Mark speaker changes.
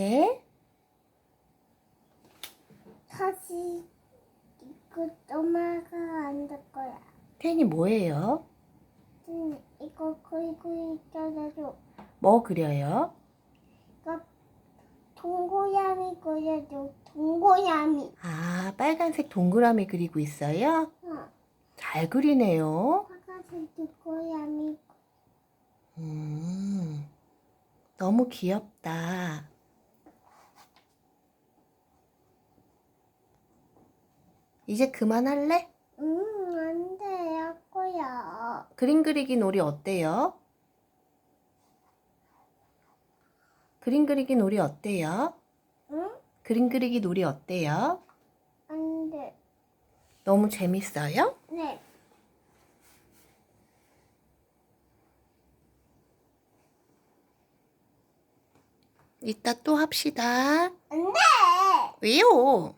Speaker 1: 네?
Speaker 2: 다시 이거 엄마가 안 될 거야.
Speaker 1: 태연이 뭐예요?
Speaker 2: 응, 이거 그리고 있잖아요.
Speaker 1: 뭐 그려요?
Speaker 2: 이거 동고양이 그려줘. 동고양이.
Speaker 1: 아, 빨간색 동그라미 그리고 있어요?
Speaker 2: 어,
Speaker 1: 잘 그리네요.
Speaker 2: 파란색 동고양이.
Speaker 1: 음, 너무 귀엽다. 이제 그만할래?
Speaker 2: 음, 안 돼. 할 거야.
Speaker 1: 그림 그리기 놀이 어때요? 그림 그리기 놀이 어때요?
Speaker 2: 응?
Speaker 1: 그림 그리기 놀이 어때요?
Speaker 2: 안 돼.
Speaker 1: 너무 재밌어요?
Speaker 2: 네.
Speaker 1: 이따 또 합시다.
Speaker 2: 안 돼!
Speaker 1: 왜요?